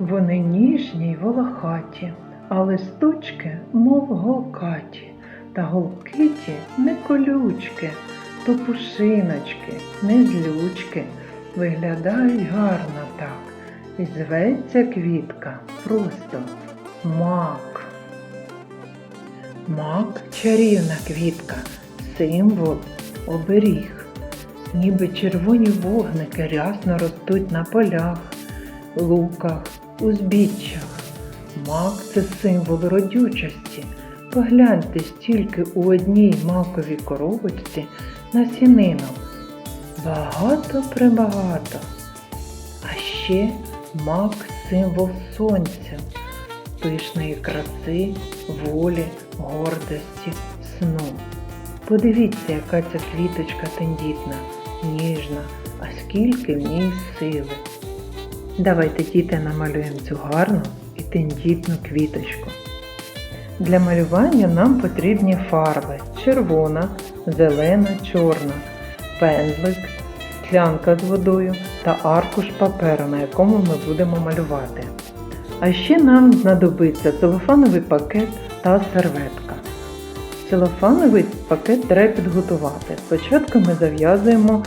ніжні й волохаті, а листочки, мов голкаті, та голки ті не колючки, то пушиночки, не злючки, виглядають гарно так. І зветься квітка просто мак. Мак чарівна квітка, символ оберіг. Ніби червоні вогники рясно ростуть на полях, луках, узбіччях. Мак це символ родючості. Погляньте стільки у одній маковій коробочці насінинок. Багато прибагато. А ще мак символ сонця, пишної краси, волі, гордості, сну. Подивіться, яка ця квіточка тендітна, ніжна, а скільки в ній сили. Давайте, діти, намалюємо цю гарну і тендітну квіточку. Для малювання нам потрібні фарби червона, зелена, чорна, пензлик, склянка з водою та аркуш паперу, на якому ми будемо малювати. А ще нам знадобиться целофановий пакет та серветка. Целофановий пакет треба підготувати. Спочатку ми зав'язуємо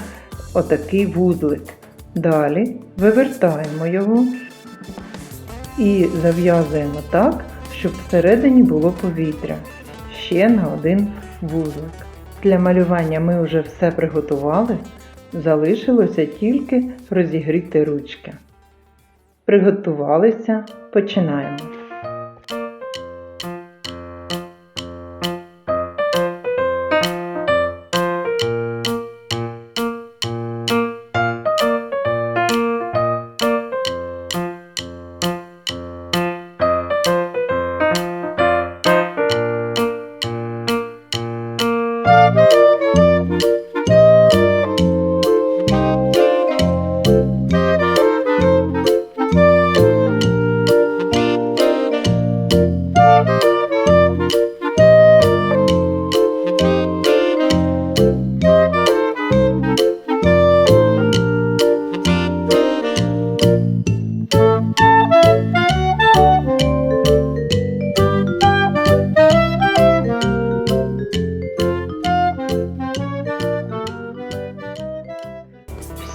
отакий вузлик. Далі вивертаємо його і зав'язуємо так, щоб всередині було повітря. Ще на один вузлик. Для малювання ми вже все приготували. Залишилося тільки розігріти ручки. Приготувалися, починаємо.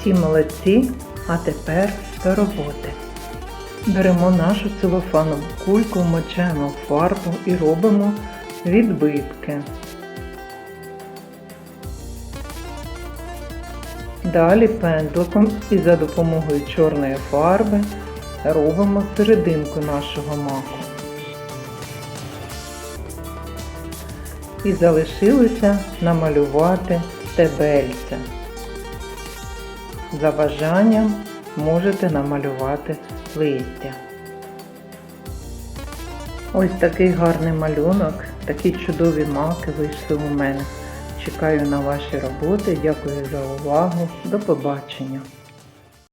Всі молодці, а тепер до роботи. Беремо нашу целофанову кульку, вмочаємо в фарбу і робимо відбитки. Далі пензликом і за допомогою чорної фарби робимо серединку нашого маку. І залишилося намалювати стебельця. За бажанням можете намалювати листя. Ось такий гарний малюнок, такі чудові маки вийшли у мене. Чекаю на ваші роботи. Дякую за увагу. До побачення!